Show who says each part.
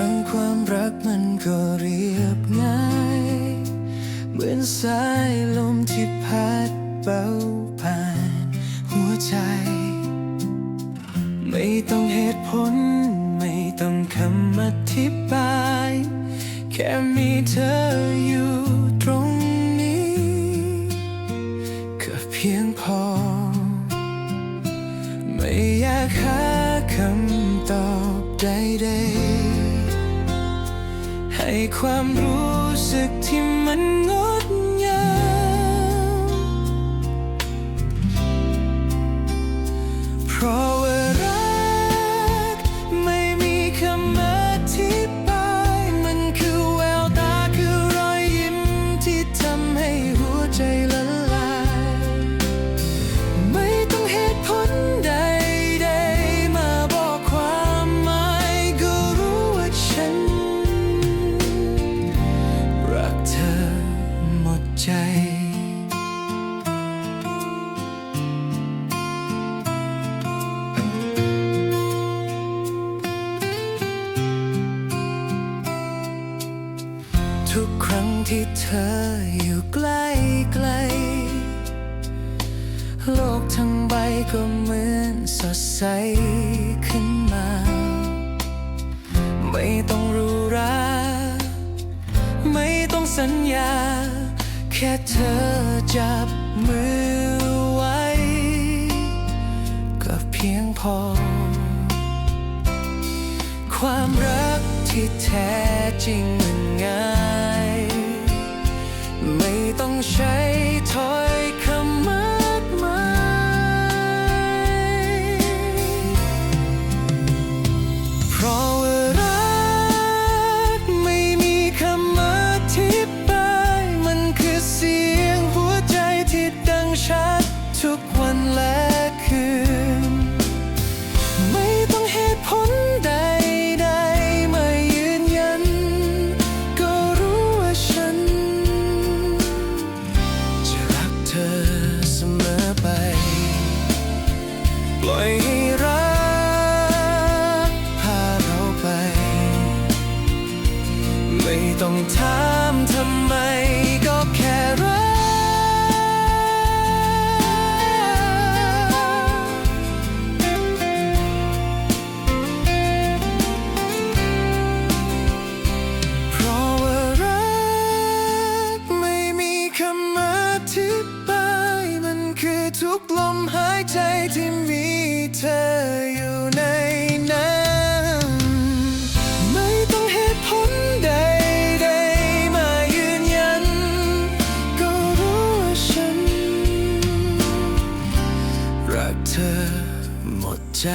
Speaker 1: เรื่องความรัก็เรียบง่าย เหมือนสายลมที่พัดเบาผ่านหัวใจ ไม่ต้องเหตุผล ไม่ต้องคำอธิบาย แค่มีเธออยู่ตรงนี้ ก็เพียงพอ ไม่อยากหาคำ ความรู้สึกที่มันงง ทุกครั้งที่เธออยู่ใกล้ๆโลกทั้งใบก็เหมือนสดใสขึ้นมา ไม่ต้องรู้ราไม่ต้องสัญญา แค่เธอจับมือไว้ ก็เพียงพอ ความรัก ที่แท้จริงมันง่ายไม่ต้องใช้ ต้องถามทำไมก็แค่รักเพราะว่ารักไม่มีคำอธิบายมันคือทุกลมหายใจที่มีเธออยู่ในนั้น เธอหมดใจ